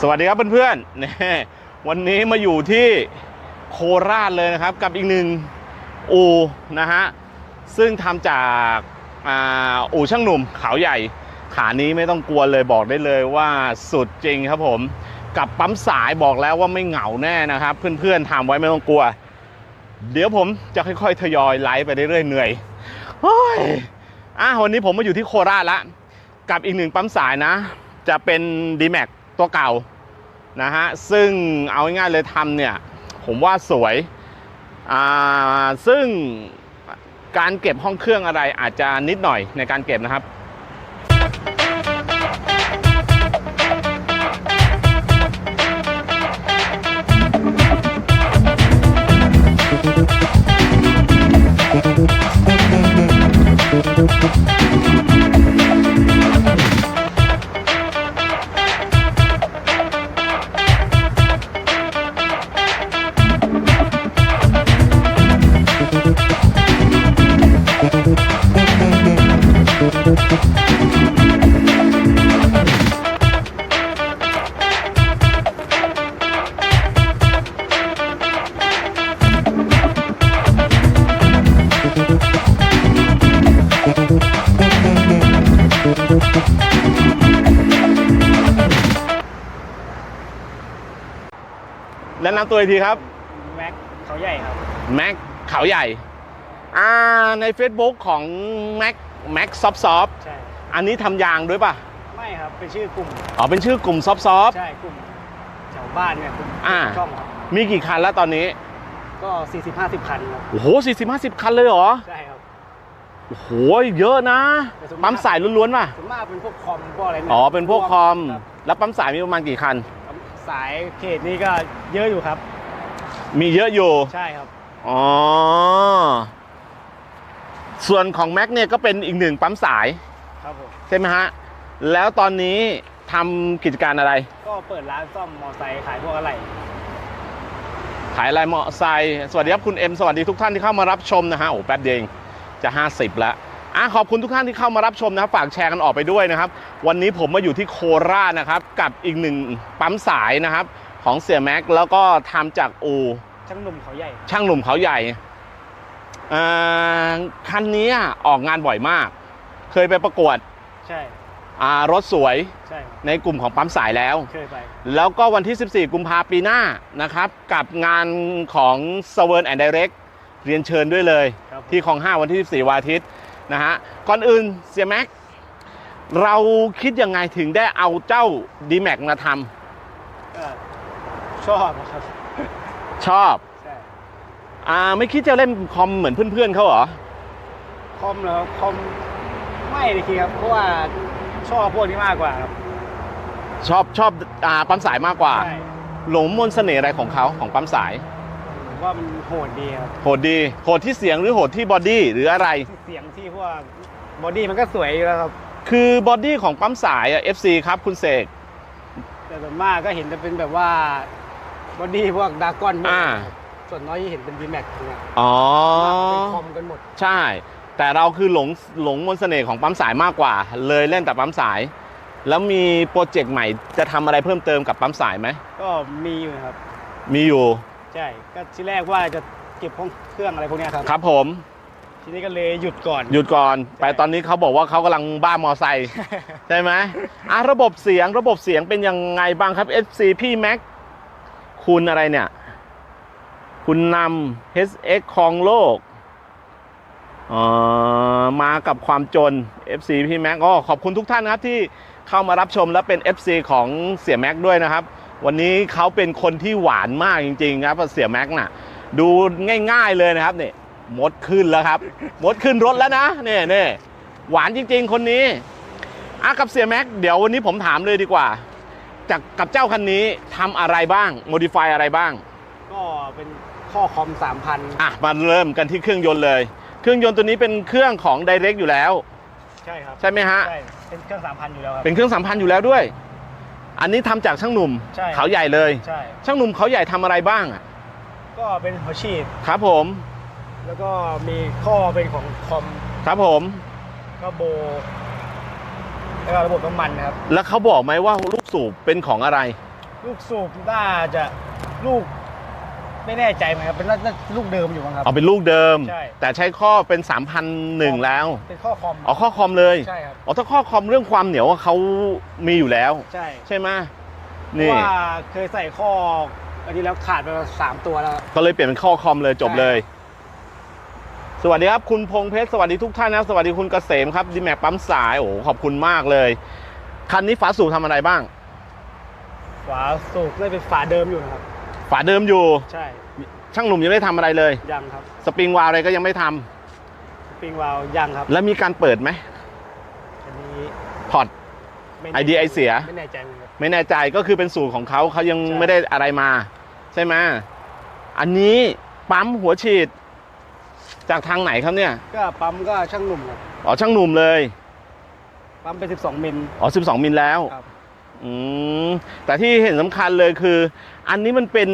สวัสดีครับเพื่อนๆนี่วันนี้มาอยู่ที่โคราชเลยนะครับ กับอีกหนึ่งอู่นะฮะซึ่งทำจากอ่าอู่ช่างหนุ่มเขาใหญ่ ขานี้ไม่ต้องกลัวเลยบอกได้เลยว่าสุดจริงครับผม กับปั๊มสายบอกแล้วว่าไม่เหงาแน่นะครับ เพื่อนๆทำไว้ไม่ต้องกลัว เดี๋ยวผมจะค่อยๆทยอยไลฟ์ไปเรื่อยๆเหนื่อยโอ้ยอะวันนี้ผมมาอยู่ที่โคราชละกับอีกหนึ่งปั๊มสายนะ จะเป็น d m a x ตัวเก่านะฮะซึ่งเอาง่ายๆเลยทำเนี่ยผมว่าสวยอ่าซึ่งการเก็บห้องเครื่องอะไรอาจจะนิดหน่อยในการเก็บนะครับ นะนำตัวอีกทีครับ แม็กเขาใหญ่ครับ แม็กเขาใหญ่อ่าใน Facebook ของแม็กแม็กซอฟซอฟใช่ อันนี้ทำยางด้วยป่ะ ไม่ครับ เป็นชื่อกลุ่ม อ๋อ เป็นชื่อกลุ่มซอฟซอฟ ใช่กลุ่มแถวบ้านเนี่ยกลุ่มอ่า ช่องครับมีกี่คันแล้วตอนนี้ ก็ 40 50 คันครับ โอ้โหสี่สิบห้าสิบคันเลยเหรอ ใช่ครับ โอ้โห เยอะนะแต่ส่วนมากปั๊มสายล้วนๆป่ะ ส่วนมากเป็นพวกคอมพวกอะไรยอ๋อ เป็นพวกคอม รับแล้วปั๊มสายมีประมาณกี่คัน สายเขตนี้ก็เยอะอยู่ครับ มีเยอะอยู่ ใช่ครับ อ๋อ ส่วนของแม็กเนี่ยก็เป็นอีกหนึ่งปั๊มสายครับผมใช่ไหมฮะ แล้วตอนนี้ทำกิจการอะไร ก็เปิดร้านซ่อมมอไซค์ขายพวกอะไร ขายอะไรมอไซค์สวัสดีครับคุณเอ็มสวัสดีทุกท่านที่เข้ามารับชมนะฮะโอ้แป๊บเดียวเองจะ 50แล้ว อะขอบคุณทุกท่านที่เข้ามารับชมนะครับ ฝากแชร์กันออกไปด้วยนะครับ วันนี้ผมมาอยู่ที่โคราชนะครับ กับอีกหนึ่งปั๊มสายนะครับ ของเสียแม็กแล้วก็ทำจากอูช่างหนุ่มเขาใหญ่ ช่างหนุ่มเขาใหญ่อ่าคันนี้ออกงานบ่อยมาก เคยไปประกวดใช่อ่ารถสวยใช่ครับในกลุ่มของปั๊มสายแล้ว เคยไป แล้วก็วันที่ 14 กุมภาปีหน้านะครับ กับงานของ s w e r n and Direct เรียนเชิญด้วยเลย ครับผม ที่คลอง 5 วันที่ 14 วันอาทิตย์ นะฮะก่อนอื่นเสียแม็กเราคิดยังไงถึงได้เอาเจ้า d m a x มาทก็ชอบครับำชอบใช่อ่าไม่คิดจะเล่นคอมเหมือนเพื่อนๆเขาเหรอ คอมเหรอคอมไม่เลยครับเพราะว่าชอบพวกนี้มากกว่าครับชอบชอบอ่าปั๊มสายมากกว่า ใช่หลงมนต์เสน่ห์อะไรของเขาของปั๊มสายผม ว่ามันโหดดีครับโหดดี โหดที่เสียงหรือโหดที่บอดี้หรืออะไร เสียงที่พวกบอดี้มันก็สวยอยู่แล้วครับ คือบอดี้ของปั๊มสายอะ FC ครับคุณเสก แต่ส่วนมากก็เห็นจะเป็นแบบว่าบอดี้พวกดากอนอ่า ส่วนน้อยที่เห็นเป็นดีแม็กเนี่ยอ๋อ เป็นคอมกันหมด ใช่ แต่เราคือหลงหลงมนต์เสน่ห์ของปั๊มสายมากกว่า เลยเล่นแต่ปั๊มสาย แล้วมีโปรเจกต์ใหม่จะทำอะไรเพิ่มเติมกับปั๊มสายไหม ก็มีอยู่ครับ มีอยู่ ใช่ ก็ที่แรกว่าจะเก็บห้องเครื่องอะไรพวกเนี้ยครับครับผม ทีนี้ก็เลยหยุดก่อน หยุดก่อน ไปตอนนี้เขาบอกว่าเขากำลังบ้ามอไซค์ ใช่ไหมอะระบบเสียงระบบเสียงเป็นยังไงบ้างครับ FC พี่แม็ก คุณอะไรเนี่ย คุณนำ HX ครองโลกเอ่อมากับความจน FC พี่แม็กก็ขอบคุณทุกท่านนะครับที่เข้ามารับชมและเป็น FC ของเสียแม็กด้วยนะครับ วันนี้เขาเป็นคนที่หวานมากจริงๆครับเสียแม็กน่ะ ดูง่าย ๆเลยนะครับเนี่ยมดขึ้นแล้วครับมดขึ้นรถแล้วนะเนี่ยเนี่ยหวานจริง ๆ คนนี้อะกับเสียแม็กเดี๋ยววันนี้ผมถามเลยดีกว่า จากกับเจ้าคันนี้ทำอะไรบ้างโมดิฟายอะไรบ้าง ก็เป็นข้อคอมสามพันอะมาเริ่มกันที่เครื่องยนต์เลย เครื่องยนต์ตัวนี้เป็นเครื่องของ Direct อยู่แล้ว ใช่ครับ ใช่ไหมฮะ ใช่ เป็นเครื่องสามพันอยู่แล้วครับ เป็นเครื่องสัมพันธ์อยู่แล้วด้วย อันนี้ทำจากช่างหนุ่มใช่ เขาใหญ่เลย ใช่ ช่างหนุ่มเขาใหญ่ทำอะไรบ้างอะก็เป็นหัวฉีด ครับผม แล้วก็มีข้อเป็นของคอมครับผม ก็โบ แล้วก็ระบบน้ำมันนะครับ แล้วเขาบอกไหมว่าลูกสูบเป็นของอะไร ลูกสูบน่าจะลูก ไม่แน่ใจเหมือนกันเป็นน่าจะลูกเดิมอยู่มั้งครับ เอาเป็นลูกเดิม ใช่ แต่ใช้ข้อเป็น3,001 แล้วเป็นข้อคอมอ๋อข้อคอมเลยใช่ครับอ๋อถ้าข้อคอมเรื่องความเหนียวเขามีอยู่แล้ว ใช่ใช่ไหมเพนี่ราะว่าเคยใส่ข้ออันนี้แล้วขาดไปสามตัวแล้ว ก็เลยเปลี่ยนเป็นข้อคอมเลยจบเลย สวัสดีครับ คุณพงเพชรสวัสดีทุกท่านนะสวัสดีคุณเกษมครับดีแม็กปั๊มสายโอ้โหขอบคุณมากเลย คันนี้ฝาสูบทำอะไรบ้าง ฝาสูบได้เป็นฝาเดิมอยู่นะครับ ฝาเดิมอยู่ ใช่ช่างหนุ่มยังไม่ได้ทำอะไรเลย ยังครับสปริงวาล์วอะไรก็ยังไม่ทำปิงวาล์วยังครับแล้วมีการเปิดไหมอันนี้พอร์ต ม่ไอเดียไอเสีย ไม่แน่ใจเหมือนกัน ไม่แน่ใจก็คือเป็นสูตรของเขาเขายังใช่ ไม่ได้อะไรมา ใช่ไหมอันนี้ปั๊มหัวฉีด จากทางไหนครับเนี่ยก็ปั๊มก็ช่างหนุ่มครับอ๋อช่างหนุ่มเลยปั๊มเป็น12 มิล อ๋อ12มิลแล้ว ครับ อืมแต่ที่เห็นสำคัญเลยคือ อันนี้มันเป็น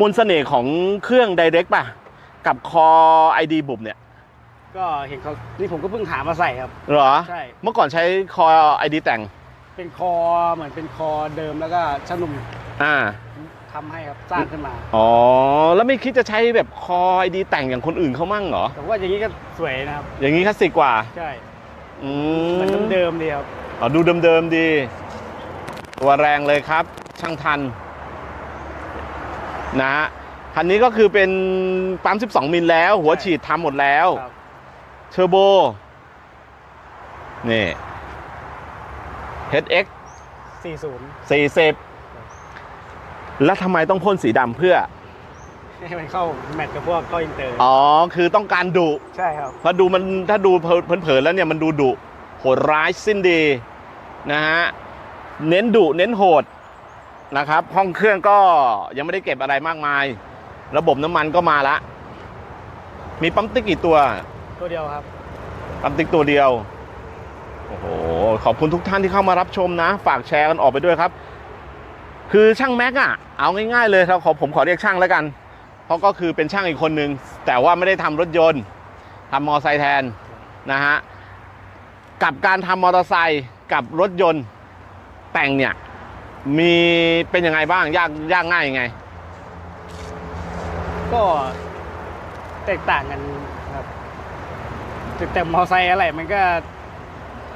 มนต์เสน่ห์ของเครื่อง Direct ป่ะ กับคอ ID บุบเนี่ย ก็เห็นเขานี่ผมก็เพิ่งหามาใส่ครับ เหรอ ใช่ เมื่อก่อนใช้คอ ID แต่ง เป็นคอเหมือนเป็นคอเดิมแล้วก็ช่างหนุ่มอ่า ทำให้ครับสร้างขึ้นมา อ๋อ แล้วไม่คิดจะใช้แบบคอ ID แต่งอย่างคนอื่นเขามั่งเหรอ แต่ว่าอย่างนี้ก็สวยนะครับ อย่างนี้คลาสสิกกว่า ใช่อืเหมือนมเดิมๆดีครับ อ๋อดูเดิมๆดี ตัวแรงเลยครับ ช่างทัน นะฮะคันนี้ก็คือเป็นปั๊ม 12 มิลแล้ว หัวฉีดทำหมดแล้วครับเทอร์โบ นี่ HX 40 40 แล้วทำไมต้องพ่นสีดำเพื่อ ให้มันเข้าแมทกับพวกเข้าอินเตอร์ อ๋อ คือต้องการดุ ใช่ครับเพราะดูมันถ้าดูเผินๆแล้วเนี่ยมันดูดุโหดร้ายสิ้นดี นะฮะเน้นดุเน้นโหดนะครับห้องเครื่องก็ยังไม่ได้เก็บอะไรมากมาย ระบบน้ำมันก็มาละ มีปั๊มติ๊กกี่ตัว ตัวเดียวครับ ปั๊มติ๊กตัวเดียว โอ้โห ขอบคุณทุกท่านที่เข้ามารับชมนะ ฝากแชร์กันออกไปด้วยครับ คือช่างแม็กอะเอาง่ายๆเลยเราขอผมขอเรียกช่างแล้วกัน เพราะก็คือเป็นช่างอีกคนนึง แต่ว่าไม่ได้ทำรถยนต์ทำมอเตอร์ไซค์แทนนะฮะกับการทำมอเตอร์ไซค์ กับรถยนต์แต่งเนี่ยมีเป็นยังไงบ้างยากยากง่ายยังไง ก็แตกต่างกันครับแต่แต่มอไซค์อะไรมันก็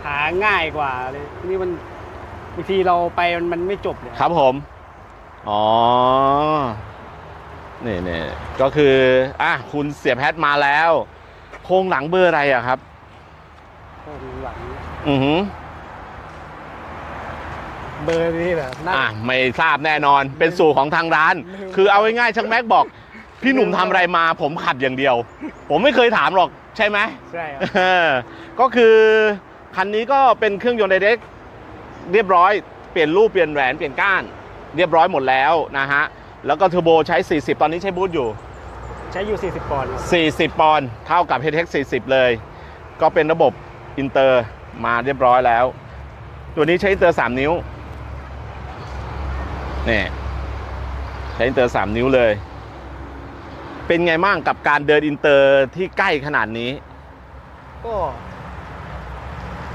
หาง่ายกว่าเลยนี่มันบางทีเราไปมันมันไม่จบเลยครับผม อ๋อ นี่นี่ก็คืออะคุณเสียแพทมาแล้ว โครงหลังเบอร์อะไรอะครับข้างหลัง อือหือ เบอร์นี้เหรอน่า อะไม่ทราบแน่นอนเป็นสูตรของทางร้านลืมคือเอาง่ายๆช่างแม็กบอก พี่หนุ่มทำอะไรมา ผมขัดอย่างเดียว ผมไม่เคยถามหรอกใช่ไหม ใช่ครับ เออก็คือคันนี้ก็เป็นเครื่องยนต์ไดเด็กเรียบร้อยเปลี่ยนรูปเปลี่ยนแหวนเปลี่ยนก้าน เรียบร้อยหมดแล้วนะฮะ แล้วก็เทอร์โบใช้ 40 ตอนนี้ใช้บูทอยู่ใช้อยู่ 40ปอนด์ครับ40 ปอนด์เท่ากับ HX 40 เลย ก็เป็นระบบอินเตอร์มาเรียบร้อยแล้ว ตัวนี้ใช้อินเตอร์ 3 นิ้ว นี่ใช้อินเตอร์3นิ้วเลย เป็นไงบ้างกับการเดินอินเตอร์ที่ใกล้ขนาดนี้ ก็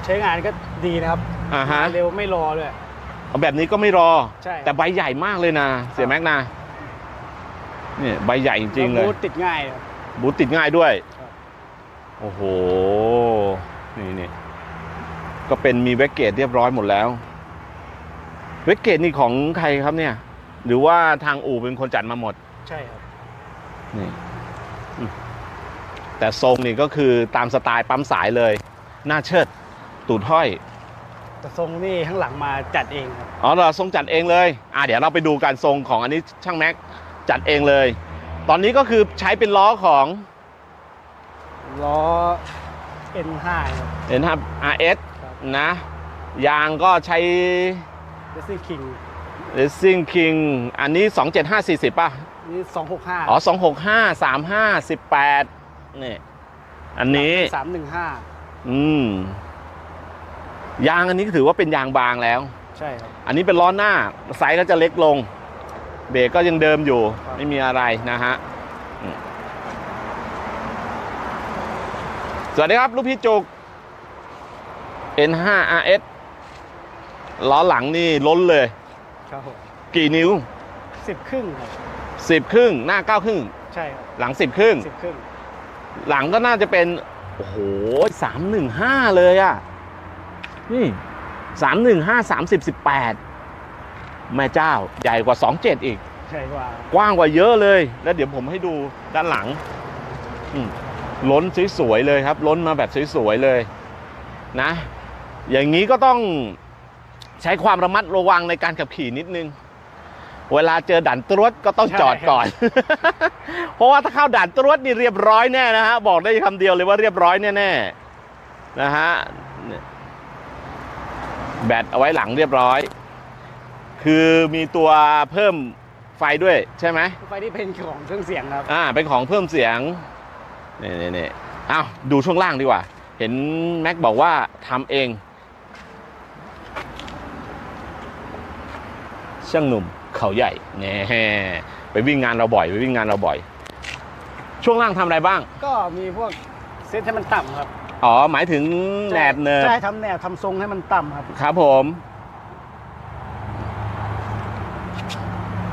ใช้งานก็ดีนะครับอ่าฮะ เร็วไม่รอเลยเอาแบบนี้ก็ไม่รอ ใช่ แต่ใบใหญ่มากเลยนะ เสียแม็กนะเนี่ยใบใหญ่จริงๆเลยแวบูทติดง่ายครับ บูทติดง่ายด้วย ครับ โอ้โห นี่นี่ ก็เป็นมีแว็กเกตเรียบร้อยหมดแล้ว แว็กเกตนี่ของใครครับเนี่ย หรือว่าทางอู่เป็นคนจัดมาหมดใช่ครับนี่อืมแต่ทรงนี่ก็คือตามสไตล์ปั๊มสายเลย หน้าเชิด ตูดห้อย แต่ทรงนี่ข้างหลังมาจัดเองครับ อ๋อเราทรงจัดเองเลย อ่าเดี๋ยวเราไปดูการทรงของอันนี้ช่างแม็กจัดเองเลย ตอนนี้ก็คือใช้เป็นล้อของ ล้อ N5 ครับเห็นครับ RS ครับ นะ ยางก็ใช้ Racing King Racing King อันนี้ 27540 ป่ะ นี่265อ๋อ 265 35 18นี่ อันนี้315อืม ยางอันนี้ก็ถือว่าเป็นยางบางแล้ว ใช่ครับ อันนี้เป็นล้อหน้า ไซส์ก็จะเล็กลง เบรกก็ยังเดิมอยู่ ครับ ไม่มีอะไรนะฮะอืมสวัสดีครับ ลูกพี่จุก N5 RS ล้อหลังนี่ล้นเลย ครับผมกี่นิ้ว สิบครึ่งครับสิบครึ่ง หน้าเก้าครึ่ง ใช่ครับหลังสิบครึ่ง สิบครึ่งหลังก็น่าจะเป็น โอ้โหสามหนึ่งห้าเลยอะนี่สามหนึ่งห้าสามสิบสิบแปดแม่เจ้าใหญ่กว่าสองเจ็ดอีกใช่กว่า กว้างกว่าเยอะเลย แล้วเดี๋ยวผมให้ดูด้านหลังอืมล้นสวยๆเลยครับ ล้นมาแบบสวยๆเลย นะ อย่างนี้ก็ต้อง ใช้ความระมัดระวังในการขับขี่นิดนึง เวลาเจอด่านตรวจก็ต้องจอดก่อน เพราะว่าถ้าเข้าด่านตรวจนี่เรียบร้อยแน่นะฮะบอกได้คำเดียวเลยว่าเรียบร้อยแน่ๆนะฮะเนี่ยแบตเอาไว้หลังเรียบร้อย คือมีตัวเพิ่มไฟด้วยใช่ไหมไฟที่เป็นของเครื่องเสียงครับอ่าเป็นของเพิ่มเสียงนี่นี่นี่อ้าวดูช่วงล่างดีกว่า เห็นแม็กบอกว่าทำเอง ช่างหนุ่มเขาใหญ่แน่ไปวิ่งงานเราบ่อยไปวิ่งงานเราบ่อย ช่วงล่างทำอะไรบ้าง ก็มีพวกเซตให้มันต่ำครับ อ๋อ หมายถึงแหนบเนิบใช่ทำแนบทำทรงให้มันต่ำครับ ครับผม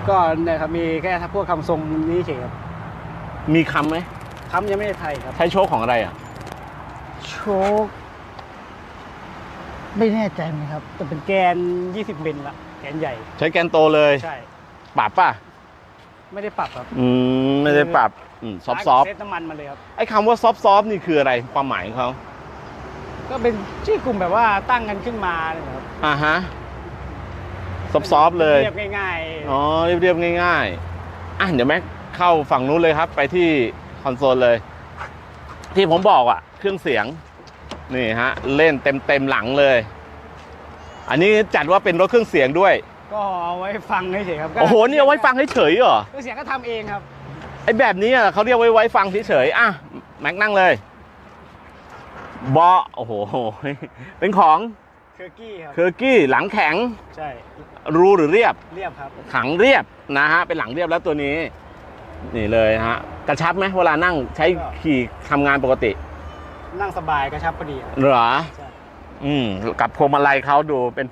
ก็เนี่ยครับมีแค่พวกคำทรงนี้เฉยครับ มีคำไหมคำยังไม่ได้ไทยครับ ใช้โชคของอะไรอะ โชค ไม่แน่ใจไหมครับ แต่เป็นแกน 20เมตรละ แกนใหญ่ ใช้แกนโตเลย ใช่ ปรับป่ะ ไม่ได้ปรับครับอืม ไม่ได้ปรับอืมซอฟซอฟเซตน้ำมันมาเลยครับ ไอ้คำว่าซอฟซอฟนี่คืออะไรความหมายของเขาก็เป็นชื่อกลุ่มแบบว่าตั้งกันขึ้นมาเลยครับอ่าฮะซอฟซอฟเลยเรียบง่ายอ๋อเรียบๆง่าย ๆ อะเดี๋ยวแม็กเข้าฝั่งนู้นเลยครับ ไปที่คอนโซลเลย ที่ผมบอกอะ เครื่องเสียง นี่ฮะ เล่นเต็มเต็มๆหลังเลย อันนี้จัดว่าเป็นรถเครื่องเสียงด้วยๆก็เอาไว้ฟังเฉยๆครับก็โอ้โหนี่เอาไว้ฟังเฉยๆเหรอเครื่องเสียงก็ทำเองครับ ไอ้แบบนี้อะเขาเรียกไว้ไว้ฟังเฉยๆอะแม็กนั่งเลยเบาะโอ้โห เป็นของเคอร์กี้ครับ เคอร์กี้หลังแข็งใช่ รูหรือเรียบ เรียบครับขังเรียบนะฮะเป็นหลังเรียบแล้วตัวนี้ นี่เลยฮะกระชับไหมเวลานั่งใช้ขี่ทำงานปกติ นั่งสบายกระชับพอดีครับเหรอ ใช่ อืมกับพวงมาลัยเขาดูเป็น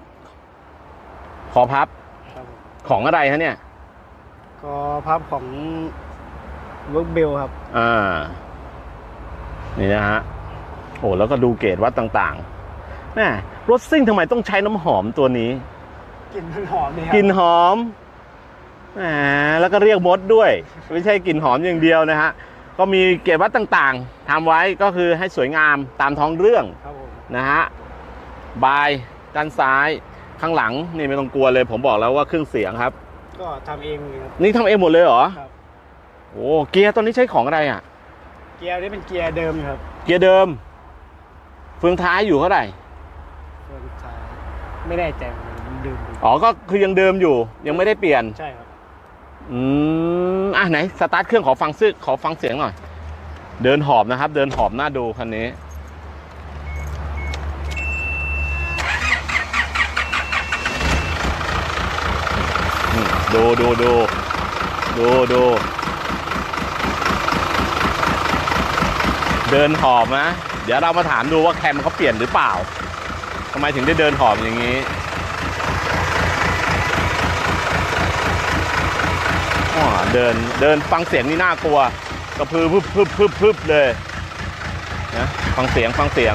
คอพับครับผมของอะไรฮะเนี่ย ก็พับของเวิร์กเบลครับ อ่า นี่นะฮะ โอ้แล้วก็ดูเกรดวัดต่างๆแม่รถซิ่งทำไมต้องใช้น้ำหอมตัวนี้ กลิ่นมันหอมดีครักลิ่นหอมแหมแล้วก็เรียกมดด้วย ไม่ใช่กลิ่นหอมอย่างเดียวนะฮะ ก็มีเกจวัดต่างๆทำไว้ก็คือให้สวยงามตามท้องเรื่องครับผมนะฮะ บายด้านซ้ายข้างหลังนี่ไม่ต้องกลัวเลย ผมบอกแล้วว่าเครื่องเสียงครับ ก็ทำเองเลยครับ นี่ทำเองหมดเลยเหรอครับ โอ้เกียร์ตัวนี้ใช้ของอะไรอะ เกียร์นี่เป็นเกียร์เดิมครับเกียร์เดิม เฟืองท้ายอยู่เท่าไหร่ ส่วนท้ายไม่แน่ใจเหมือนกันเดิมอยู่อ๋อ ก็คือยังเดิมอยู่ ยังไม่ได้เปลี่ยน ใช่ครับ อืม อะไหน สตาร์ทเครื่องขอฟังซึขอฟังเสียงหน่อย เดินหอบนะครับ เดินหอบหน้าดูคันนี้ ดูดูดูดูดูเดินหอบนะเดี๋ยวเรามาถามดูว่าแคมเขาเปลี่ยนหรือเปล่าทำไมถึงได้เดินหอบอย่างนี้เดินเดินฟังเสียงนี่น่ากลัวกระพือพึบพึบพึบพึบเลยนะฟังเสียงฟังเสียง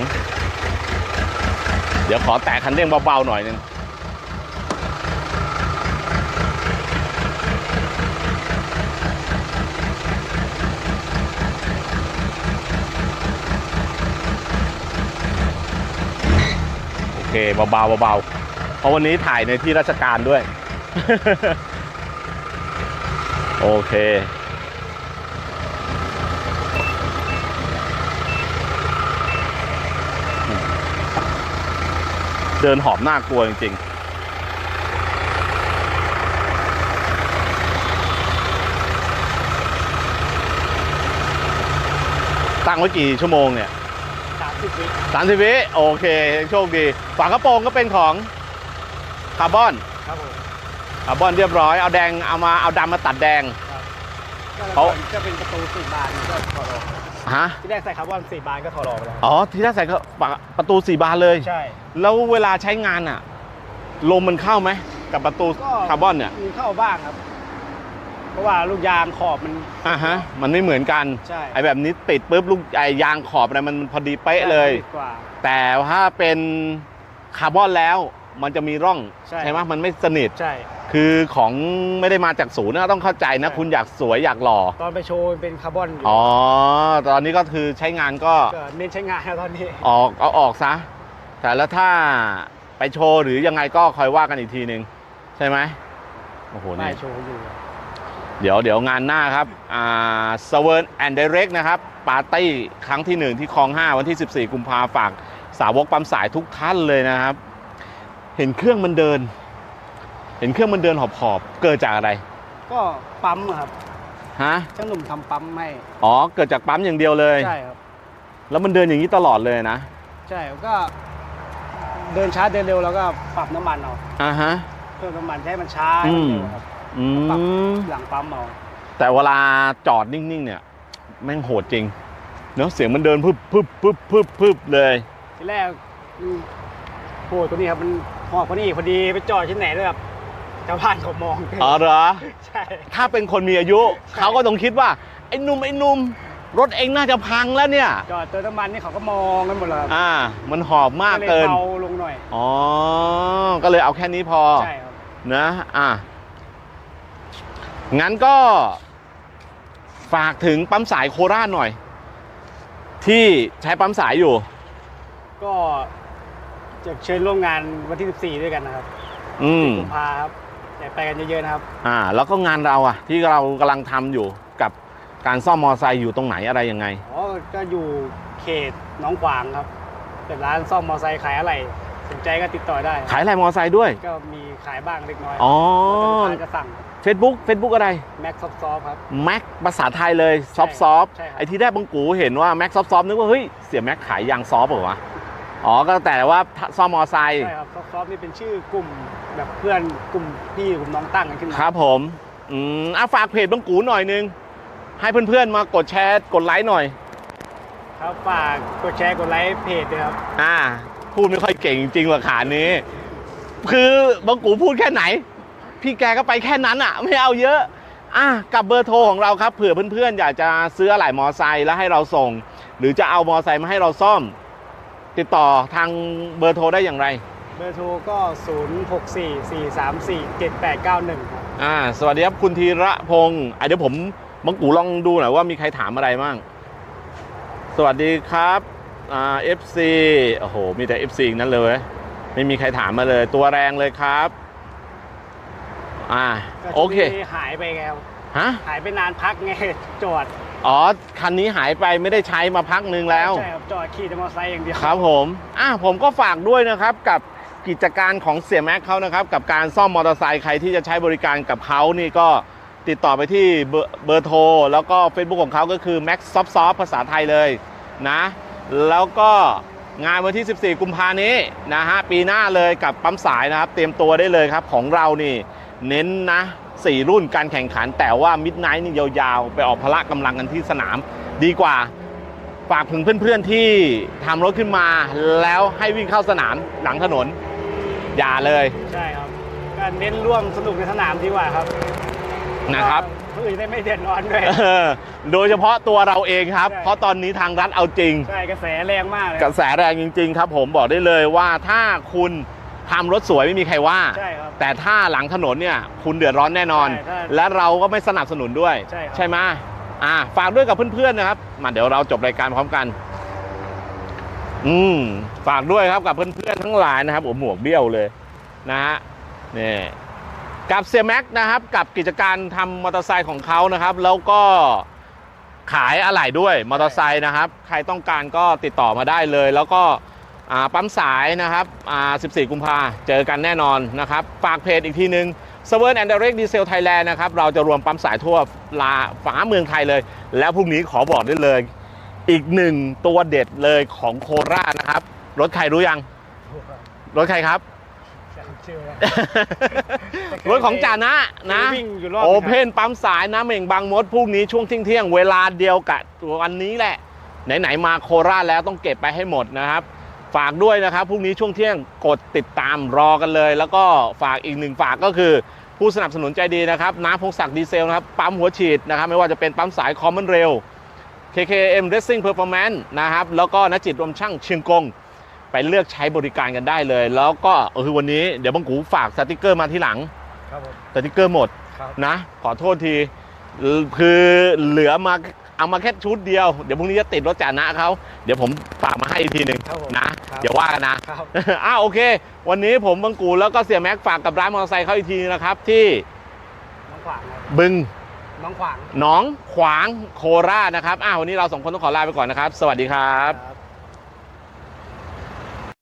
เดี๋ยวขอแตะคันเร่งเบาๆหน่อยนึง เคเบาๆเบาๆเพราะวันนี้ถ่ายในที่ราชการด้วย โอเค เดินหอบน่ากลัวจริง ๆตั้งไว้กี่ชั่วโมงเนี่ย สามสิบวิสามสิบวิโอเคโชคดี ฝากระโปรงก็เป็นของคาร์บอนครับผมคาร์บอนเรียบร้อยเอาแดงเอามาเอาดำมาตัดแดงก็เขา จะเป็นประตูสี่บานก็ถอดออกฮะที่แรกใส่คาร์บอนสี่บานก็ถอดออกไปแล้วอ๋อที่แรกใส่ก็ปะประตูสี่บานเลย ใช่ แล้วเวลาใช้งานอะลมมันเข้าไหมกับประตูก็ คาร์บอนเนี่ย มีเข้าบ้างครับเพ ราะว่าลูกยางขอบมัน อ่าฮะ มันไม่เหมือนกัน ใช่ ไอ้แบบนี้ติดปุ๊บลูกไอ้ยางขอบอะไรมันพอดีเป๊ะเลยติดกว่า แต่ถ้าเป็นคาร์บอนแล้ว มันจะมีร่องใช่ ไหมมันไม่สนิท ใช่ คือของไม่ได้มาจากศูนย์นะต้องเข้าใจนะ ใช่ คุณอยากสวยอยากหล่อ ตอนไปโชว์มันเป็นคาร์บอนอยู่อ๋อ ตอนนี้ก็คือใช้งานก็ก็เน้นใช้งานแล้วตอนนี้ ออกเอาออกซะ แต่แล้วถ้าไปโชว์หรือยังไงก็คอยว่ากันอีกทีหนึ่งใช่ไหมโอ้โหป้านี่ยโชว์อยู่ เดี๋ยวเดี๋ยวงานหน้าครับอ่าสเวิร์นแอนด์เดเร็กนะครับปาร์ตี้ครั้งที่หนึ่งที่คลอง 5 วันที่ 14 กุมภาฝากสาวกปั๊มสายทุกท่านเลยนะครับ เห็นเครื่องมันเดิน เห็นเครื่องมันเดินหอบๆเกิดจากอะไรก็ปั๊มครับฮะช่างหนุ่มทำปั๊มให้อ๋อเกิดจากปั๊มอย่างเดียวเลย ใช่ครับ แล้วมันเดินอย่างนี้ตลอดเลยนะ ใช่ก็ เดินช้าเดินเร็วแล้วก็ปรับน้ำมันเอาอ่าฮะ เพิ่มน้ำมันให้มันช้าให้มันเร็วครับ อืปรับมหลังปั๊มเอาแต่เวลาจอดนิ่งๆ เนี่ย แม่งโหดจริง เนอะเสียงมันเดินพึบพึบพึบพึบพึบเลย ทีแรกอืมโอ้ยตัวนี้ครับมันหอบพอดีพอดีไปจอดที่ไหนด้วยแบบชาวบ้านเขามองอ๋อเหรอ ใช่ ถ้าเป็นคนมีอายุเขาก็ต้องคิดว่า ไอ้หนุ่มไอ้หนุ่มรถเองน่าจะพังแล้วเนี่ย จอดเติมน้ำมันนี่เขาก็มองกันหมดเลยครับอ่า มันหอบมากเลยเกิน เบาลงหน่อย อ๋อ ก็เลยเอาแค่นี้พอใช่ครับ นะ อะ งั้นก็ฝากถึงปั๊มสายโคราชหน่อย ที่ใช้ปั๊มสายอยู่ ก็จะเชิญร่วมงานวันที่ 14 ด้วยกันนะครับอืมกุมภาครับอย่าไปกันเยอะๆนะครับ อ่า แล้วก็งานเราอะที่เรากำลังทำอยู่กับการซ่อมมอไซค์อยู่ตรงไหนอะไรยังไง อ๋อ ก็อยู่เขตหน้องขวางครับ เป็นร้านซ่อมมอเตอร์ไซค์ขายอะไร สนใจก็ติดต่อได้ขายอะไรมอไซค์ด้วย ก็มี ขายบ้างเล็กน้อยอ๋อ แล้วก็ลูกค้าจะสั่ง Facebook Facebook อะไร แม็กซอฟซอฟครับ แม็กภาษาไทยเลยซอฟใช่ซอฟใช่ครับ ไอที่แรกบังกูเห็นว่าแม็กซอฟซอฟนึกว่า เฮ้ย เสียแม็กขายยางซอฟเหรอวะ อ๋อ ก็แต่ว่าซ่อมมอไซค์ใช่ครับซอฟซอฟนี่เป็นชื่อกลุ่มแบบเพื่อนกลุ่มพี่กลุ่มน้องตั้งกันขึ้นมาครับผม อืมอะฝากเพจบังกูหน่อยนึง ให้เพื่อนๆ มากดแชร์ กดไลค์หน่อย ครับฝากกดแชร์กดไลค์เพจด้วยครับ อ่า พูดไม่ค่อยเก่งจริงๆว่าขานี้ คือบังกูพูดแค่ไหน พี่แกก็ไปแค่นั้นอะ ไม่เอาเยอะอะกับเบอร์โทรของเราครับเผื่อเพื่อนๆ อยากจะซื้ออะไหล่มอไซค์แล้วให้เราส่ง หรือจะเอามอไซค์มาให้เราซ่อม ติดต่อทางเบอร์โทรได้อย่างไร เบอร์โทรก็ 0 6 4 4 3 4 7 8 9 1ครับอ่าสวัสดีครับคุณธีระพงศ์อะเดี๋ยวผมบังกูลองดูหน่อยว่ามีใครถามอะไรบ้าง สวัสดีครับอ่า FC โอ้โห มีแต่ FC อีกนั้นเลย ไม่มีใครถามมาเลย ตัวแรงเลยครับ อ่าก็โอเคที่หายไปไงครับฮะหายไปนานพักไงจอดอ๋อ คันนี้หายไปไม่ได้ใช้มาพักหนึ่งแล้ว ใช่ครับ จอดขี่แต่มอเตอร์ไซค์อย่างเดียวครับผมอะผมก็ฝากด้วยนะครับกับกิจการของเสียแม็กเขานะครับ กับการซ่อมมอเตอร์ไซค์ใครที่จะใช้บริการกับเขานี่ก็ติดต่อไปที่เบอร์เบอร์โทร แล้วก็ Facebook ของเขาก็คือ Max Soft Soft ภาษาไทยเลยนะ แล้วก็ งานวันที่ 14 กุมภานี้นะฮะปีหน้าเลยกับปั๊มสายนะครับ เตรียมตัวได้เลยครับของเรานี่เน้นนะสี่รุ่นการแข่งขัน แต่ว่ามิดไนท์นี่ยาวๆ ไปออกพละกำลังกันที่สนาม ดีกว่าฝากถึงเพื่อนๆที่ทำรถขึ้นมา แล้วให้วิ่งเข้าสนามหลังถนน อย่าเลย ใช่ครับก็เน้นร่วมสนุกในสนามดีกว่าครับนะครับ ผู้อื่นได้ไม่เดือดร้อนด้วย เออโดยเฉพาะตัวเราเองครับ ใช่ เพราะตอนนี้ทางรัฐเอาจริง ใช่กระแสแรงมากเลยกระแสแรงจริง ๆ ครับ ผมบอกได้เลยว่าถ้าคุณทำรถสวยไม่มีใครว่า ใช่ครับ แต่ถ้าหลังถนนเนี่ยคุณเดือดร้อนแน่นอน ใช่ใช่และเราก็ไม่สนับสนุนด้วยใช่ครับ ไหมอ่าฝากด้วยกับเพื่อนๆนะครับมาเดี๋ยวเราจบรายการพร้อมกัน อืมฝากด้วยครับกับเพื่อนๆทั้งหลายนะครับผมหมวกเบี้ยวเลยนะฮะนี่ กับเซียแม็กนะครับกับกิจการทำมอเตอร์ไซค์ของเขานะครับ แล้วก็ขายอะไหล่ด้วยมอเตอร์ไซค์นะครับ ใครต้องการก็ติดต่อมาได้เลย แล้วก็อ่าปั๊มสายนะครับอ่า14 กุมภาเจอกันแน่นอนนะครับฝากเพจอีกทีนึง s w e r and Direct Diesel Thailand นะครับ เราจะรวมปั๊มสายทั่วลาฝาเมืองไทยเลย แล้วพรุ่งนี้ขอบอกได้เลย อีกหนึ่งตัวเด็ดเลยของโคราชนะครับ รถใครรู้ยัง รถใครครับ ชื่อไม่ได้รถของจานะนะวิ่งอยู่รอบโอเพนปั๊มสายน้ำเหม่งบางมดพรุ่งนี้ช่วงเที่ยงๆเวลาเดียวกับวันนี้แหละ ไหนๆมาโคราชแล้วต้องเก็บไปให้หมดนะครับ ฝากด้วยนะครับพรุ่งนี้ช่วงเที่ยงกดติดตามรอกันเลย แล้วก็ฝากอีกหนึ่งฝากก็คือผู้สนับสนุนใจดีนะครับน้ำพงศักดิ์ดีเซลนะครับปั๊มหัวฉีดนะครับ ไม่ว่าจะเป็นปั๊มสายคอมมอนเรล KKM Racing Performance นะครับ แล้วก็นจิตรวมช่างเชียงกง ไปเลือกใช้บริการกันได้เลย แล้วก็เออวันนี้เดี๋ยวบังกูฝากสติกเกอร์มาที่หลังครับผมสติกเกอร์หมดครับนะ ขอโทษทีเอ่อคือเหลือมาเอามาแค่ชุดเดียว เดี๋ยวพรุ่งนี้จะติดรถจานะเขาเดี๋ยวผมฝากมาให้อีกทีหนึ่งครับผมนะ ครับเดี๋ยวว่ากันนะ ครับ อ้าวโอเค วันนี้ผมบังกูแล้วก็เสียแม็กฝากกับร้านมอเตอร์ไซค์เขาอีกทีนึงนะครับ ที่น้องขวางครับบึงน้องขวางหนองขวางโคราชนะครับอ้าววันนี้เราสองคนต้องขอลาไปก่อนนะครับ สวัสดีครับ ครับ